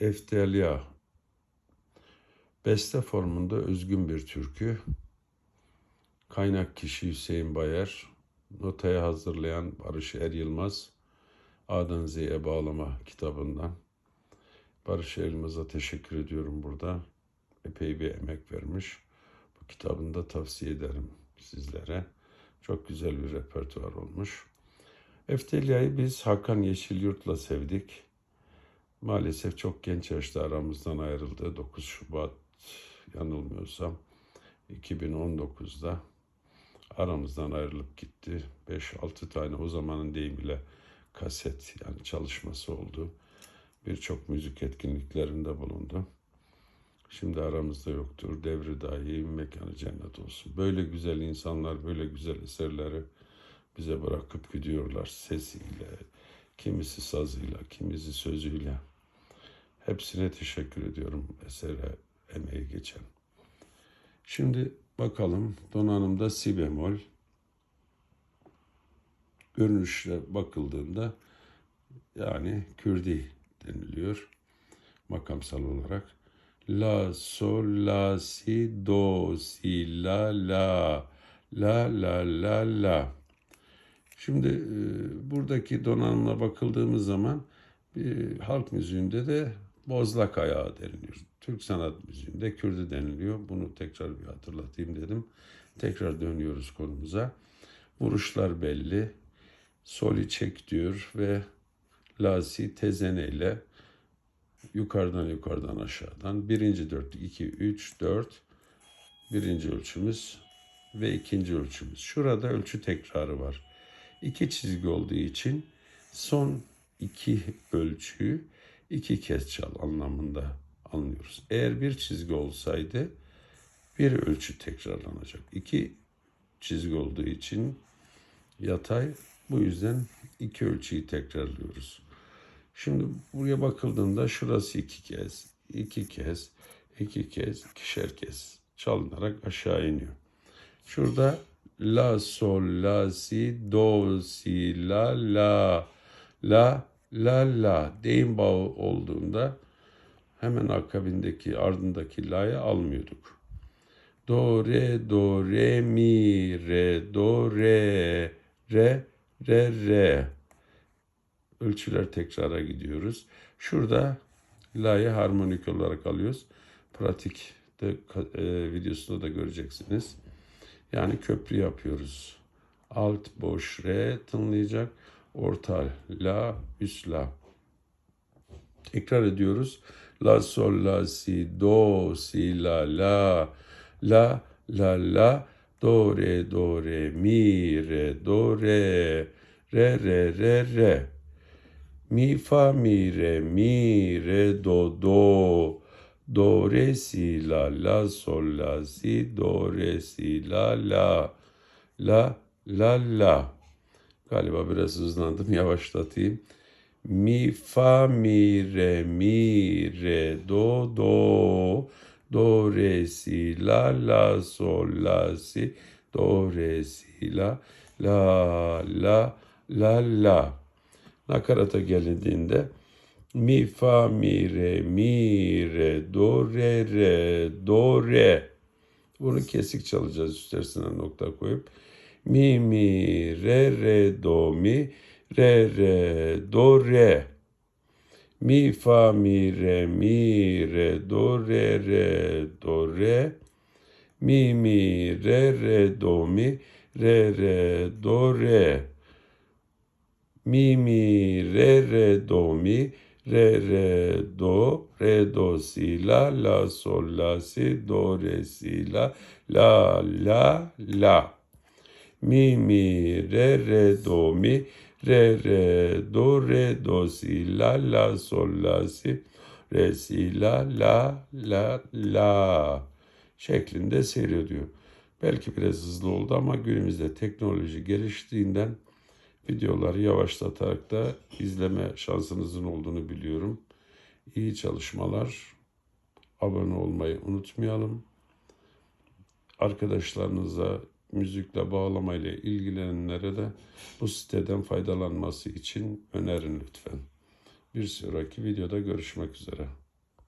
Eftelya. Beste formunda özgün bir türkü. Kaynak kişi Hüseyin Bayar. Notaya hazırlayan Barış Er Yılmaz. A'dan Z'ye bağlama kitabından. Barış Er Yılmaz'a teşekkür ediyorum burada. Epey bir emek vermiş. Bu kitabını da tavsiye ederim sizlere. Çok güzel bir repertuar olmuş. Eftelya'yı biz Hakan Yeşilyurt'la sevdik. Maalesef çok genç yaşta aramızdan ayrıldı. 9 Şubat yanılmıyorsam 2019'da aramızdan ayrılıp gitti. 5-6 tane o zamanın deyimiyle kaset yani çalışması oldu. Birçok müzik etkinliklerinde bulundu. Şimdi aramızda yoktur. Devri dahi mekanı cennet olsun. Böyle güzel insanlar, böyle güzel eserleri bize bırakıp gidiyorlar sesiyle, kimisi sazıyla, kimisi sözüyle. Hepsine teşekkür ediyorum esere emeği geçen. Şimdi bakalım donanımda si bemol. Görünüşle bakıldığında yani Kürdi deniliyor makamsal olarak. La, sol, la, si, do, si, la, la, la, la, la, la. Şimdi e, buradaki donanımla bakıldığımız zaman bir halk müziğinde de bozlak ayağı deniliyor. Türk sanat müziğinde Kürdü deniliyor. Bunu tekrar bir hatırlatayım dedim. Tekrar dönüyoruz konumuza. Vuruşlar belli. Soli çek diyor ve lasi tezene ile yukarıdan yukarıdan aşağıdan birinci dörtlük 2 3 4 birinci ölçümüz ve ikinci ölçümüz. Şurada ölçü tekrarı var. İki çizgi olduğu için son iki ölçüyü iki kez çal anlamında anlıyoruz. Eğer bir çizgi olsaydı bir ölçü tekrarlanacak. İki çizgi olduğu için yatay bu yüzden iki ölçüyü tekrarlıyoruz. Şimdi buraya bakıldığında şurası iki kez, iki kez, iki kez, ikişer kez çalınarak aşağı iniyor. Şurada la, sol, la, si, do, si, la, la, la, la, la deyim bağı olduğunda hemen akabindeki ardındaki la'yı almıyorduk. Do, re, do, re, mi, re, do, re, re, re, re. Ölçüler tekrara gidiyoruz. Şurada la'yı harmonik olarak alıyoruz. Pratikte e, videosunda da göreceksiniz. Yani köprü yapıyoruz. Alt boş re tınlayacak. Orta la üst la. Tekrar ediyoruz. La sol la si do si la la. La la la. Do re do re mi re do re. Re re re re. Mi fa mi re mi re do do. Do re si la la. Sol la si do re si la la. La la la galiba biraz hızlandım yavaşlatayım. Mi fa mi re mi re do do. Do re si la la sol la si. Do re si la la la la la. Nakarata gelindiğinde mi fa mi re mi re do re re do re. Bunu kesik çalacağız üstesine nokta koyup mi mi re re do mi re re do re. Mi fa mi re mi re do re re do re. Mi mi re re do mi re re do re. Mi mi re re do mi re re do. Re do si la la sol la si do re si la la la la mi mi re re do mi re re do re do si la la sol la si re si la la la la şeklinde seyrediyor. Belki biraz hızlı oldu ama günümüzde teknoloji geliştiğinden videoları yavaşlatarak da izleme şansınızın olduğunu biliyorum. İyi çalışmalar. Abone olmayı unutmayalım. Arkadaşlarınıza müzikle bağlamayla ilgilenenlere de bu siteden faydalanması için önerin lütfen. Bir sonraki videoda görüşmek üzere.